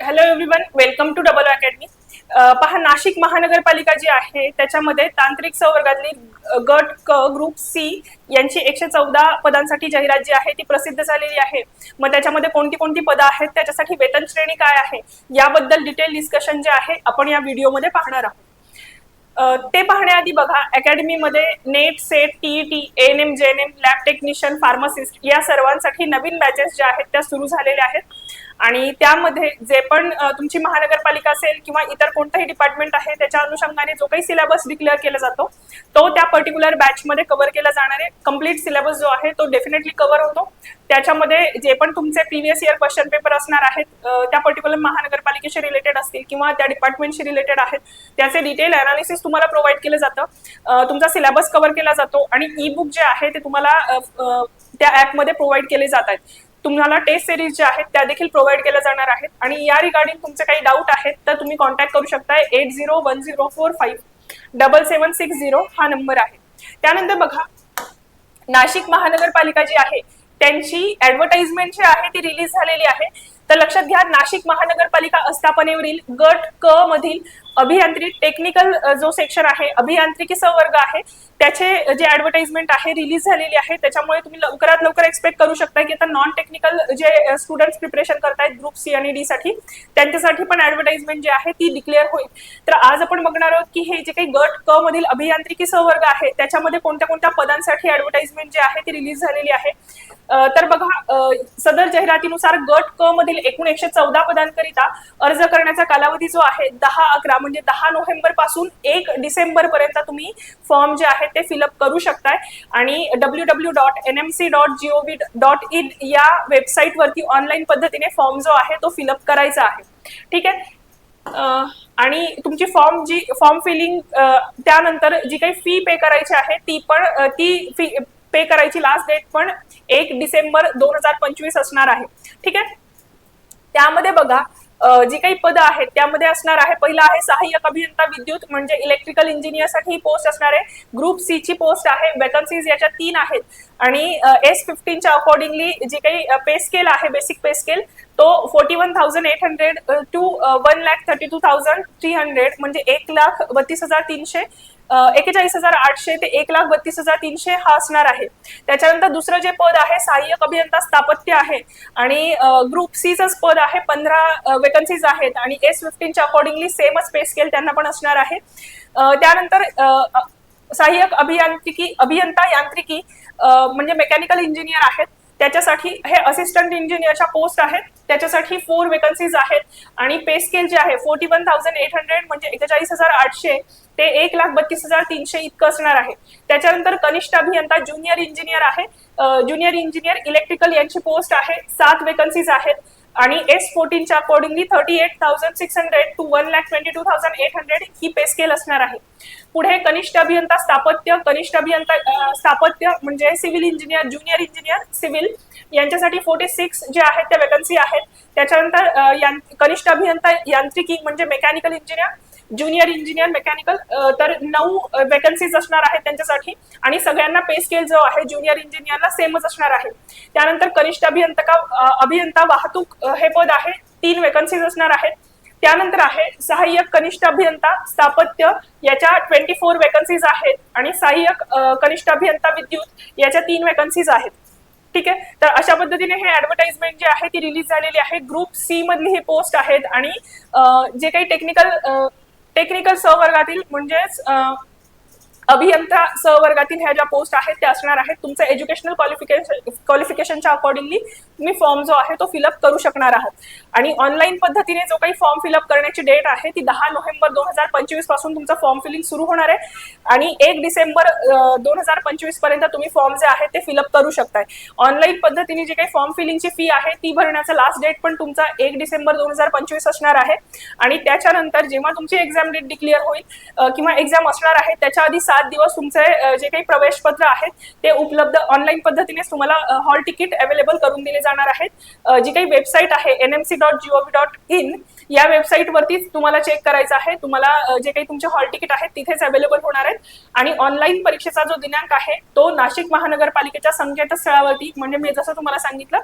Hello everyone welcome to double academy पहा नाशिक महानगरपालिका जी आहे त्याच्यामध्ये तांत्रिक संवर्गातली गट क ग्रुप सी यांची एकशे चौदा पदांसाठी जाहिरात जी आहे ती प्रसिद्ध झालेली आहे. मग त्याच्यामध्ये कोणती कोणती पदं आहेत त्याच्यासाठी वेतन श्रेणी काय आहे याबद्दल डिटेल डिस्कशन जे आहे आपण या व्हिडिओमध्ये पाहणार आहोत. ते पाहण्याआधी बघा अकॅडमीमध्ये NET SET TET N M J N M lab technician pharmacist या सर्वांसाठी नवीन बॅचेस ज्या आहेत त्या सुरू झालेल्या आहेत. आणि त्यामध्ये जे पण तुमची महानगरपालिका असेल किंवा इतर कोणताही डिपार्टमेंट आहे त्याच्या अनुषंगाने जो काही सिलेबस डिक्लेअर केला जातो तो त्या पर्टिक्युलर बॅचमध्ये कव्हर केला जाणारे कंप्लीट सिलेबस जो आहे तो डेफिनेटली कव्हर होतो. त्याच्यामध्ये जे पण तुमचे प्रिव्हियस इयर क्वेश्चन पेपर असणार आहेत त्या पर्टिक्युलर महानगरपालिकेशी रिलेटेड असतील किंवा त्या डिपार्टमेंटशी रिलेटेड आहेत त्याचे डिटेल अनालिसिस तुम्हाला प्रोव्हाइड केलं जातं. तुमचा सिलेबस कव्हर केला जातो आणि ई बुक जे आहे ते तुम्हाला त्या ॲपमध्ये प्रोव्हाइड केले जात आहेत. तुम्हाला टेस्ट सिरीज ज्या आहेत त्या देखील प्रोव्हाइड केल्या जाणार आहेत. आणि या रिगार्डिंग तुमचे काही डाऊट आहेत तर तुम्ही कॉन्टॅक्ट करू शकताय eight zero one zero four five double seven six zero हा नंबर आहे. त्यानंतर बघा नाशिक महानगरपालिका जी आहे त्यांची ऍडव्हर्टाइजमेंट जी आहे ती रिलीज झालेली आहे. तर लक्षात घ्या नाशिक महानगरपालिका आस्थापनेवरील गट क मधील अभियांत्रिक टेक्निकल जो सेक्शन आहे अभियांत्रिकी संवर्ग आहे त्याचे जे ऍडव्हर्टाइजमेंट आहे रिलीज झालेली आहे त्याच्यामुळे तुम्ही लवकरात लवकर एक्सपेक्ट करू शकता की आता नॉन टेक्निकल जे स्टुडंट्स प्रिपरेशन करतायत ग्रुप सी आणि डी साठी त्यांच्यासाठी पण ऍडव्हर्टाइजमेंट जी आहे ती डिक्लेअर होईल. तर आज आपण बघणार आहोत की हे जे काही गट क मधील अभियांत्रिकी संवर्ग आहे त्याच्यामध्ये कोणत्या कोणत्या पदांसाठी ऍडव्हर्टाइजमेंट जी आहे ती रिलीज झालेली आहे. तर बघा सदर जाहिरातीनुसार गट क मधील एकूण एकशे चौदा पदांकरिता अर्ज करण्याचा कालावधी जो आहे दहा अकरा म्हणजे दहा नोव्हेंबरपासून एक डिसेंबर पर्यंत तुम्ही फॉर्म जे आहे ते फिलअप करू शकताय. आणि W W dot N M C dot GOV dot in या वेबसाईट वरती ऑनलाईन पद्धतीने फॉर्म जो आहे तो फिलअप करायचा आहे. ठीक आहे? आणि तुमची फॉर्म जी फॉर्म फिलिंग त्यानंतर जी काही फी पे करायची आहे ती पण ती फी पे करायची लास्ट डेट पण एक डिसेंबर दोन हजार पंचवीस असणार आहे. ठीक आहे? त्यामध्ये बघा जी काही पदं आहेत त्यामध्ये असणार आहे पहिला आहे सहाय्यक अभियंता विद्युत म्हणजे इलेक्ट्रिकल इंजिनियरसाठी ही पोस्ट असणार आहे. ग्रुप सी ची पोस्ट आहे वेकन्सीज याच्या तीन आहेत. आणि एस फिफ्टीनच्या अकॉर्डिंगली जी काही पे स्केल आहे बेसिक पे स्केल तो forty one thousand eight hundred two one lakh thirty two thousand three hundred म्हणजे एक लाख बत्तीस हजार तीनशे एकेचाळीस हजार आठशे ते एक लाख बत्तीस हजार तीनशे हा असणार आहे. त्याच्यानंतर दुसरं जे पद आहे सहाय्यक अभियंता स्थापत्य आहे. आणि ग्रुप सीचंच पद आहे पंधरा वेकन्सीज आहेत. आणि एस फिफ्टीनच्या अकॉर्डिंगली सेमच पे स्केल त्यांना पण असणार आहे. त्यानंतर सहाय्यक अभियांत्रिकी अभियंता यांत्रिकी म्हणजे मेकॅनिकल इंजिनियर आहेत. त्याच्यासाठी हे असिस्टंट इंजिनियरच्या पोस्ट आहेत. त्याच्यासाठी फोर वेकन्सीज आहेत. आणि पे स्केल जे आहे forty one thousand eight hundred म्हणजे एकेचाळीस हजार आठशे ते एक लाख बत्तीस हजार तीनशे इतकं असणार आहे. त्याच्यानंतर कनिष्ठ अभियंता ज्युनियर इंजिनियर आहे. ज्युनियर इंजिनियर इलेक्ट्रिकल यांची पोस्ट आहे. सात वेकन्सीज आहेत. आणि S फोर्टीनच्या accordingly thirty eight thousand six hundred two one lakh twenty two thousand eight hundred ही पे स्केल असणार आहे. पुढे कनिष्ठ अभियंता स्थापत्य कनिष्ठ अभियंता स्थापत्य म्हणजे civil engineer junior engineer civil यांच्यासाठी फोर्टी सिक्स जे आहेत त्या वेकन्सी आहेत. त्याच्यानंतर कनिष्ठ अभियंता यांत्रिकी म्हणजे mechanical engineer junior engineer mechanical तर नऊ वेकन्सीज असणार आहेत त्यांच्यासाठी. आणि सगळ्यांना पे स्केल जो आहे ज्युनियर इंजिनियरला सेमच असणार आहे. त्यानंतर कनिष्ठ अभियंता अभियंता वाहतूक हे पद आहे तीन वेकन्सीज असणार आहेत. त्यानंतर आहे सहाय्यक कनिष्ठ अभियंता स्थापत्य याच्या ट्वेंटी फोर वेकन्सीज आहेत आणि सहाय्यक कनिष्ठ अभियंता विद्युत याच्या तीन वेकन्सीज आहेत. ठीक आहे? तर अशा पद्धतीने हे ऍडव्हर्टाइजमेंट जी आहे ती रिलीज झालेली आहे. ग्रुप सी मधली ही पोस्ट आहेत आणि जे काही टेक्निकल टेक्निकल सहवर्गातील म्हणजेच अभियंता सहवर्गातील ह्या ज्या पोस्ट आहेत त्या असणार आहेत. तुमचं एज्युकेशनल क्वालिफिकेशन क्वालिफिकेशनच्या अकॉर्डिंगली तुम्ही फॉर्म जो आहे तो फिलअप करू शकणार आहात. आणि ऑनलाईन पद्धतीने जो काही फॉर्म फिलअप करण्याची डेट आहे ती दहा नोव्हेंबर दोन हजार पंचवीसपासून तुमचं फॉर्म फिलिंग सुरू होणार आहे. आणि एक डिसेंबर दोन हजार पंचवीसपर्यंत तुम्ही फॉर्म जे आहे ते फिलअप करू शकताय. ऑनलाईन पद्धतीने जी काही फॉर्म फिलिंगची फी आहे ती भरण्याचा लास्ट डेट पण तुमचा एक डिसेंबर दोन हजार पंचवीस असणार आहे. आणि त्याच्यानंतर जेव्हा तुमची एक्झाम डेट डिक्लेअर होईल किंवा एक्झाम असणार आहे त्याच्या आधी सात सात दिवस तुमचे जे काही प्रवेश पत्र आहेत ते उपलब्ध ऑनलाईन पद्धतीने तुम्हाला हॉल तिकीट अवेलेबल करून दिले जाणार आहेत. जी काही वेबसाईट आहे N M C dot G O V dot in या वेबसाईट वरतीच तुम्हाला चेक करायचं आहे. तुम्हाला जे काही तुमचे हॉल तिकीट आहेत तिथेच अवेलेबल होणार आहेत. आणि ऑनलाईन परीक्षेचा जो दिनांक आहे तो नाशिक महानगरपालिकेच्या संकेतस्थळावरती म्हणजे मी जसं तुम्हाला सांगितलं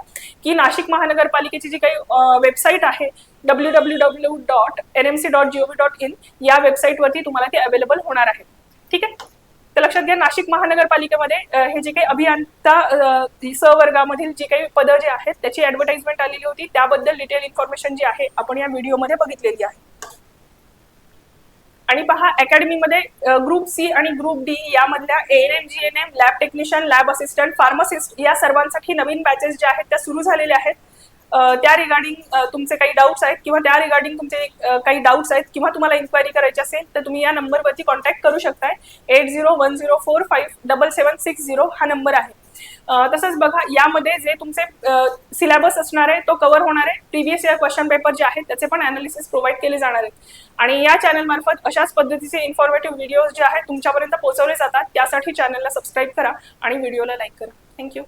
की नाशिक महानगरपालिकेची जी काही वेबसाईट आहे W W W dot N M C dot G O V dot in या वेबसाईटवरती तुम्हाला ते अवेलेबल होणार आहे. ठीक आहे? तर लक्षात घ्या नाशिक महानगरपालिकेमध्ये हे जे काही अभियंता सवर्गामधील जी जे काही पदं जे आहेत त्याची ऍडव्हर्टाइजमेंट आलेली होती. त्याबद्दल डिटेल इन्फॉर्मेशन जी आहे आपण या व्हिडिओमध्ये बघितलेली आहे. आणि पहा अकॅडमीमध्ये ग्रुप सी आणि ग्रुप डी यामधल्या N M G N M lab technician lab assistant pharmacist या सर्वांसाठी नवीन बॅचेस ज्या आहेत त्या सुरू झालेल्या आहेत. त्या रिगार्डिंग तुमचे काही डाऊट्स आहेत किंवा त्या रिगार्डिंग तुमचे काही डाऊट्स आहेत किंवा तुम्हाला इन्क्वायरी करायची असेल तर तुम्ही या नंबरवरती कॉन्टॅक्ट करू शकताय. Eight zero one zero four five double seven six zero हा नंबर आहे. तसंच बघा यामध्ये जे तुमचे सिलेबस असणार आहे तो कव्हर होणार आहे. प्रिव्हियस इयर क्वेश्चन पेपर जे आहेत त्याचे पण अनालिसिस प्रोव्हाइड केले जाणार आहेत. आणि या चॅनल मार्फत अशाच पद्धतीचे इन्फॉर्मेटिव्ह व्हिडिओज जे आहेत तुमच्यापर्यंत पोहोचवले जातात. त्यासाठी चॅनलला सबस्क्राईब करा आणि व्हिडिओला लाईक करा. थँक्यू